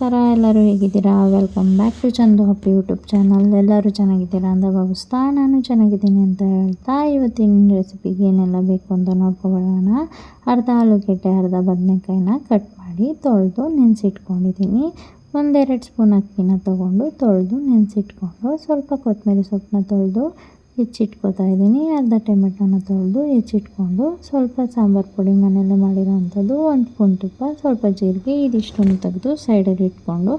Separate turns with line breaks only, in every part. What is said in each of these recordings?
ಎಲ್ಲರೂ ಹೇಗಿದ್ದೀರಾ? Welcome back to Chandu happy YouTube channel ಎಲ್ಲರೂ ಚೆನ್ನಾಗಿದ್ದೀರಾ? ಅಂತ ಭಾವಿಸ್ತಾ ನಾನು ಚೆನ್ನಾಗಿದ್ದೀನಿ ಅಂತ ಹೇಳ್ತಾ ಇವತ್ತಿನ ರೆಸಿಪಿಗೆ ಏನೆಲ್ಲ ಬೇಕು ಅಂತ ನೋಡ್ಕೊಬೋಣ ಅರ್ಧ ಆಲೂಗೆಡ್ಡೆ, ಅರ್ಧ ಬದನೆಕಾಯಿನ ಕಟ್ ಮಾಡಿ ತೊಳೆದು ನೆನೆಸಿಟ್ಕೊಂಡಿದ್ದೀನಿ. ಒಂದೆರಡು ಸ್ಪೂನ್ ಅಕ್ಕಿನ ತೊಗೊಂಡು ತೊಳೆದು ನೆನೆಸಿಟ್ಕೊಂಡು ಸ್ವಲ್ಪ ಕೊತ್ತಂಬರಿ ಸೊಪ್ಪನ್ನ ತೊಳೆದು ಹೆಚ್ಚಿಟ್ಕೊತಾ ಇದ್ದೀನಿ. ಅರ್ಧ ಟೊಮೆಟೊನ ತೊಳೆದು ಹೆಚ್ಚಿಟ್ಕೊಂಡು ಸ್ವಲ್ಪ ಸಾಂಬಾರು ಪುಡಿ ಮನೆಯಲ್ಲೇ ಮಾಡಿರೋವಂಥದ್ದು ಒಂದು ಸ್ಪೂನ್ ತುಪ್ಪ, ಸ್ವಲ್ಪ ಜೀರಿಗೆ ಇದಿಷ್ಟನ್ನು ತೆಗೆದು ಸೈಡಲ್ಲಿ ಇಟ್ಕೊಂಡು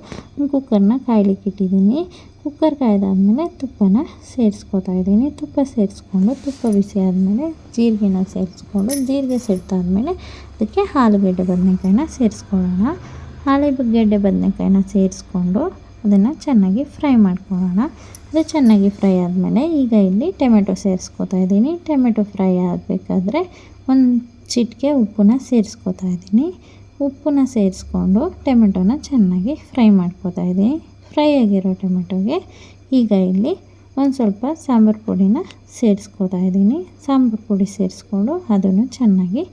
ಕುಕ್ಕರ್ನ ಕಾಯ್ಲಿಕ್ಕೆ ಇಟ್ಟಿದ್ದೀನಿ. ಕುಕ್ಕರ್ ಕಾಯ್ದಾದ್ಮೇಲೆ ತುಪ್ಪನ ಸೇರಿಸ್ಕೊತಾ ಇದ್ದೀನಿ. ತುಪ್ಪ ಸೇರಿಸ್ಕೊಂಡು, ತುಪ್ಪ ಬಿಸಿ ಆದಮೇಲೆ ಜೀರಿಗೆನ ಸೇರಿಸ್ಕೊಂಡು, ಜೀರಿಗೆ ಸೇರ್ತಾದ್ಮೇಲೆ ಅದಕ್ಕೆ ಆಲೂಗಡ್ಡೆ ಬದನೆಕಾಯಿನ ಸೇರಿಸ್ಕೊಳ್ಳೋಣ. ಆಲೂಗಡ್ಡೆ ಬದನೆಕಾಯಿನ ಸೇರಿಸ್ಕೊಂಡು ಅದನ್ನು ಚೆನ್ನಾಗಿ ಫ್ರೈ ಮಾಡ್ಕೊಳ್ಳೋಣ. ಅದು ಚೆನ್ನಾಗಿ ಫ್ರೈ ಆದಮೇಲೆ ಈಗ ಇಲ್ಲಿ ಟೊಮೆಟೊ ಸೇರಿಸ್ಕೋತಾ ಇದ್ದೀನಿ. ಟೊಮೆಟೊ ಫ್ರೈ ಆಗಬೇಕಾದ್ರೆ ಒಂದು ಚಿಟಿಕೆ ಉಪ್ಪನ್ನ ಸೇರಿಸ್ಕೋತಾ ಇದ್ದೀನಿ. ಉಪ್ಪನ್ನ ಸೇರಿಸ್ಕೊಂಡು ಟೊಮೆಟೊನ ಚೆನ್ನಾಗಿ ಫ್ರೈ ಮಾಡ್ಕೊತಾ ಇದ್ದೀನಿ. ಫ್ರೈ ಆಗಿರೋ ಟೊಮೆಟೊಗೆ ಈಗ ಇಲ್ಲಿ ಒಂದು ಸ್ವಲ್ಪ ಸಾಂಬಾರು ಪುಡಿನ ಸೇರಿಸ್ಕೋತಾ ಇದ್ದೀನಿ. ಸಾಂಬಾರು ಪುಡಿ ಸೇರಿಸ್ಕೊಂಡು ಅದನ್ನು ಚೆನ್ನಾಗಿ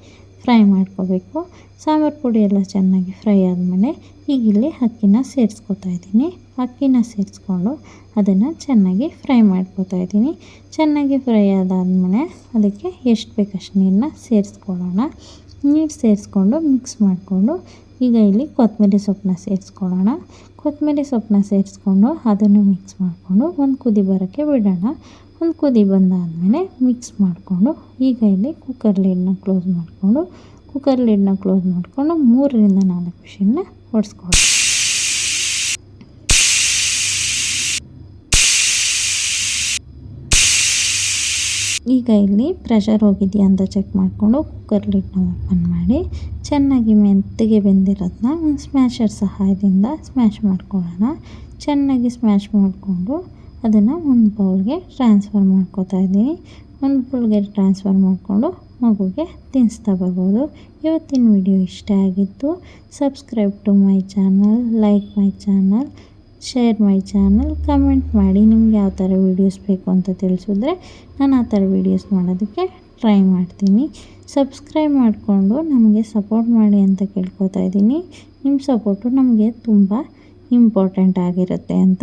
ಫ್ರೈ ಮಾಡ್ಕೋಬೇಕು. ಸಾಂಬಾರು ಪುಡಿ ಎಲ್ಲ ಚೆನ್ನಾಗಿ ಫ್ರೈ ಆದಮೇಲೆ ಈಗ ಇಲ್ಲಿ ಅಕ್ಕಿನ ಸೇರಿಸ್ಕೋತಾ ಇದ್ದೀನಿ. ಅಕ್ಕಿನ ಸೇರಿಸ್ಕೊಂಡು ಅದನ್ನು ಚೆನ್ನಾಗಿ ಫ್ರೈ ಮಾಡ್ಕೊತಾ ಇದ್ದೀನಿ. ಚೆನ್ನಾಗಿ ಫ್ರೈ ಆದಾದಮೇಲೆ ಅದಕ್ಕೆ ಎಷ್ಟು ಬೇಕಷ್ಟು ನೀರನ್ನ ಸೇರಿಸ್ಕೊಳ್ಳೋಣ. ನೀರು ಸೇರಿಸ್ಕೊಂಡು ಮಿಕ್ಸ್ ಮಾಡಿಕೊಂಡು ಈಗ ಇಲ್ಲಿ ಕೊತ್ತಂಬರಿ ಸೊಪ್ಪನ್ನ ಸೇರಿಸ್ಕೊಳ್ಳೋಣ. ಕೊತ್ತಂಬರಿ ಸೊಪ್ಪನ್ನ ಸೇರಿಸ್ಕೊಂಡು ಅದನ್ನು ಮಿಕ್ಸ್ ಮಾಡಿಕೊಂಡು ಒಂದು ಕುದಿ ಬರೋಕ್ಕೆ ಬಿಡೋಣ. ಒಂದು ಕುದಿ ಬಂದಾದಮೇಲೆ ಮಿಕ್ಸ್ ಮಾಡಿಕೊಂಡು ಈಗ ಇಲ್ಲಿ ಕುಕ್ಕರ್ ಲಿಡ್ನ ಕ್ಲೋಸ್ ಮಾಡಿಕೊಂಡು ಕುಕ್ಕರ್ ಲಿಡ್ನ ಕ್ಲೋಸ್ ಮಾಡಿಕೊಂಡು ಮೂರರಿಂದ ನಾಲ್ಕು ವಿಷಯನ ಹೊಡೆಸ್ಕೊಳ್ಳಿ ಈಗ ಇಲ್ಲಿ ಪ್ರೆಷರ್ ಹೋಗಿದೆಯಾ ಅಂತ ಚೆಕ್ ಮಾಡಿಕೊಂಡು ಕುಕ್ಕರ್ ಲಿಡ್ನ ಓಪನ್ ಮಾಡಿ, ಚೆನ್ನಾಗಿ ಮೆತ್ತಗೆ ಬೆಂದಿರೋದನ್ನ ಒಂದು ಸ್ಮ್ಯಾಷರ್ ಸಹಾಯದಿಂದ ಸ್ಮ್ಯಾಶ್ ಮಾಡ್ಕೊಳ್ಳೋಣ. ಚೆನ್ನಾಗಿ ಸ್ಮ್ಯಾಶ್ ಮಾಡಿಕೊಂಡು ಅದನ್ನು ಒಂದು ಬೌಲ್ಗೆ ಟ್ರಾನ್ಸ್ಫರ್ ಮಾಡ್ಕೋತಾ ಇದ್ದೀನಿ. ಒಂದು ಬೌಲ್ಗೆ ಟ್ರಾನ್ಸ್ಫರ್ ಮಾಡಿಕೊಂಡು ಮಗುಗೆ ತಿನ್ನಿಸ್ತಾ ಬರ್ಬೋದು. ಇವತ್ತಿನ ವಿಡಿಯೋ ಇಷ್ಟ ಆಗಿತ್ತು. Subscribe to my channel like my channel share my channel comment ಮಾಡಿ. ನಿಮ್ಗೆ ಯಾವ ಥರ ವೀಡಿಯೋಸ್ ಬೇಕು ಅಂತ ತಿಳಿಸಿದ್ರೆ ನಾನು ಆ ಥರ ವೀಡಿಯೋಸ್ ಮಾಡೋದಕ್ಕೆ ಟ್ರೈ ಮಾಡ್ತೀನಿ. ಸಬ್ಸ್ಕ್ರೈಬ್ ಮಾಡಿಕೊಂಡು ನಮಗೆ ಸಪೋರ್ಟ್ ಮಾಡಿ ಅಂತ ಕೇಳ್ಕೊತಾ ಇದ್ದೀನಿ. ನಿಮ್ಮ ಸಪೋರ್ಟು ನಮಗೆ ತುಂಬ ಇಂಪಾರ್ಟೆಂಟ್ ಆಗಿರುತ್ತೆ ಅಂತ.